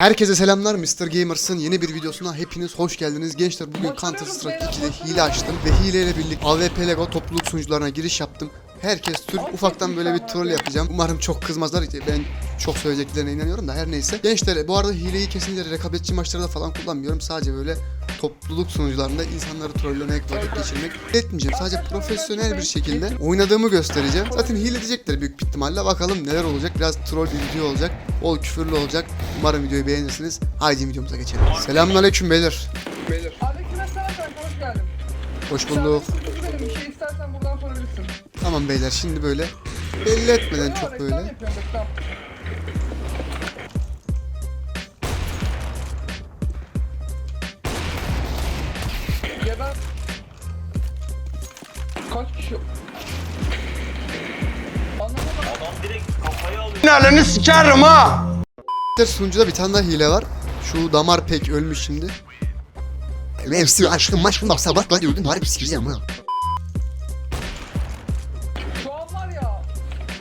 Herkese selamlar Mr. Gamers'ın yeni bir videosuna hepiniz hoş geldiniz. Gençler bugün Counter Strike 2'de hile açtım ve hileyle birlikte AWP Lego topluluk sunucularına giriş yaptım. Herkes Türk ufaktan böyle bir troll yapacağım. Umarım çok kızmazlar. Ben çok söyleyeceklerine inanıyorum da her neyse. Gençler bu arada hileyi kesinlikle rekabetçi maçlarda falan kullanmıyorum. Sadece böyle topluluk sunucularında insanları trollemek, vakit geçirmek etmeyeceğim. Sadece profesyonel bir şekilde oynadığımı göstereceğim. Zaten hile edecekler büyük bir ihtimalle. Bakalım neler olacak. Biraz troll bir video olacak. Bol küfürlü olacak. Umarım videoyu beğenirsiniz. Haydi videomuza geçelim. Selamünaleyküm beyler. Beyler. Aleykümselam kanka hoş geldin. Hoş bulduk. Bir şey istersen buradan sorabilirsin. Tamam beyler şimdi böyle belli etmeden çok böyle. Finalini sikerim ha. Sunucuda bir tane daha hile var. Şu damar pek ölmüş şimdi. Mevsim aşkım maşkım bak sabah ben öldüm harbi sikeceğim ha. Şu an var ya.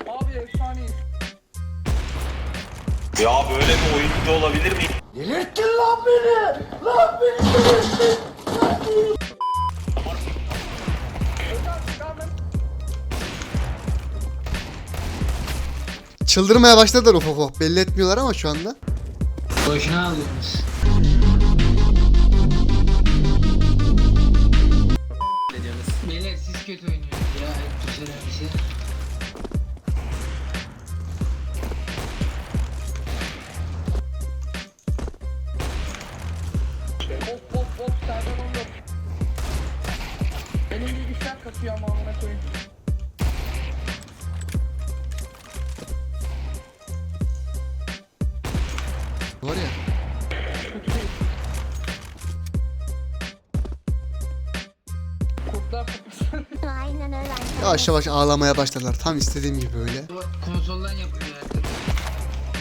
Abi efsaneyiz. Ya böyle bir oyuncu olabilir mi? Özel Çıldırmaya başladılar ufak ufak. Belli etmiyorlar ama şu anda. Boşuna alıyorsunuz. Beyler siz kötü oynuyorsunuz ya. Hop hop hop Serdar oldu. Benim bilgisayar kasıyor ama amına koyayım. Yavaş yavaş ağlamaya başladılar. Tam istediğim gibi böyle. Konsoldan yapılıyor artık.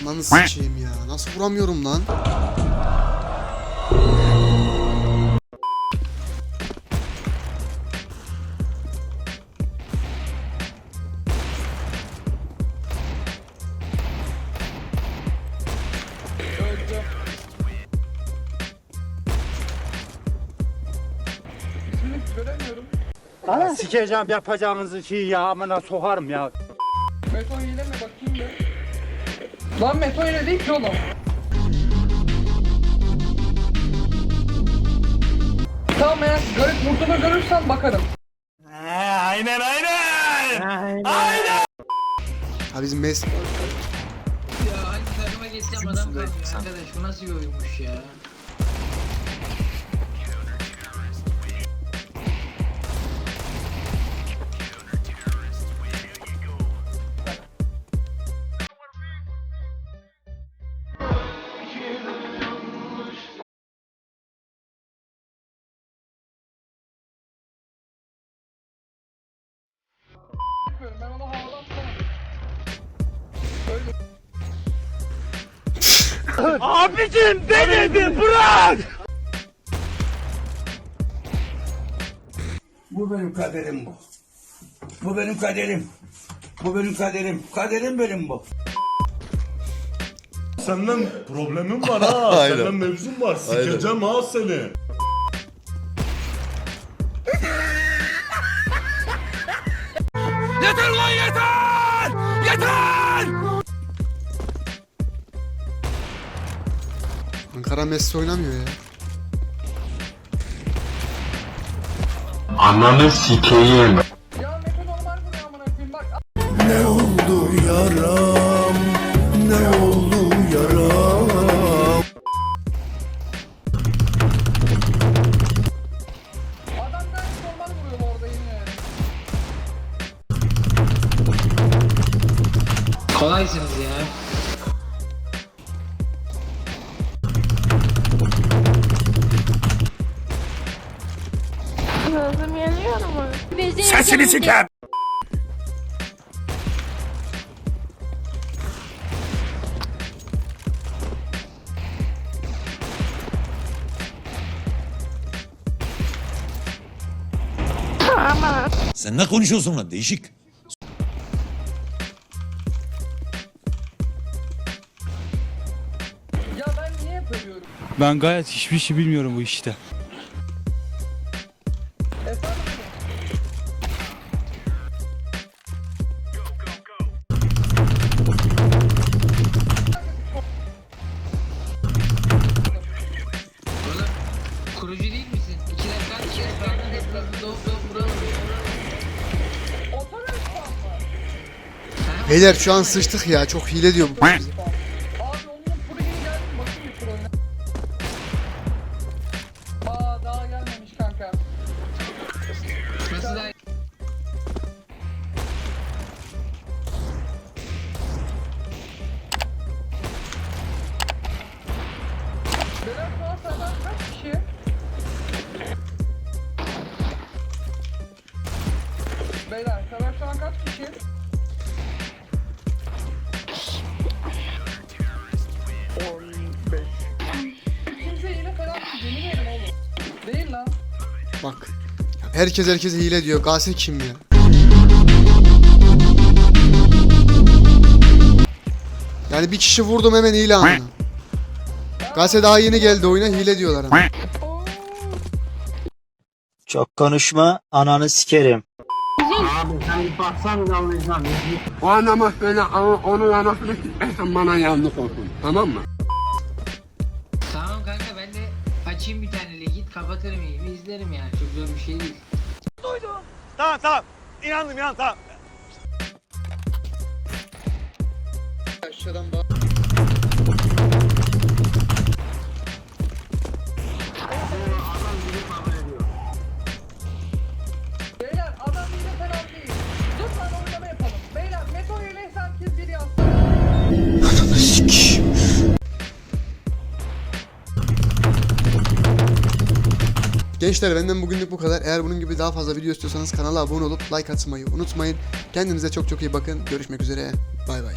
Lan sıçayım ya. Nasıl vuramıyorum lan? Sikeceğim yapacağınızı şey ya amına sokarım ya. Meto hile mi bakayım bir. Lan Meto hile değil ki oğlum. Tamam eğer garip vurduğunu görürsen bakarım. aynen aynen. Ha bizim mes... Ya hangi takıma geçsem adam kalmıyor arkadaş. Bu nasıl bir oyunmuş ya. Abicim denedi bırak. Bu benim kaderim bu. Bu benim kaderim. Bu benim kaderim. Kaderim benim bu. Senden problemim var ha. Senden mevzum var. Sikeceğim ha seni. Ankara Messi oynamıyor ya. Ya Meto Mu? Sesini siker. Sen ne konuşuyorsun lan değişik. Ya ben niye Ben gayet hiçbir şey bilmiyorum bu işte. Kurucu değil misin? İki dakika iki hep doğup doğup vuralım. Beyler şu an sıçtık ya. Çok hile diyor bu. bize. Abi onun buraya geldim bakayım bir trollüne. Aa daha gelmemiş kanka. Nasıl Beyler şu an senden kaç Beyler senden şu an kaç kişi? Kimse falan değil, yemin ederim oğlum. Değil lan. Bak. Herkes herkese hile diyor. Gase kim ya? Yani bir kişi vurdum hemen hile anına. Gase daha yeni geldi oyuna hile diyorlar ama. Çok konuşma ananı sikerim. O anamaz beni onun anasını sikmezsen bana yanlış olsun. Tamam mı? Tamam kanka ben de açayım bir tane git kapatırım yayını izlerim yani çok zor bir şey değil. Tamam tamam. İnandım inan tamam. Aşağıdan bak. Gençler benden bugünlük bu kadar. Eğer bunun gibi daha fazla video istiyorsanız kanala abone olup like atmayı unutmayın. Kendinize çok çok iyi bakın. Görüşmek üzere. Bay bay.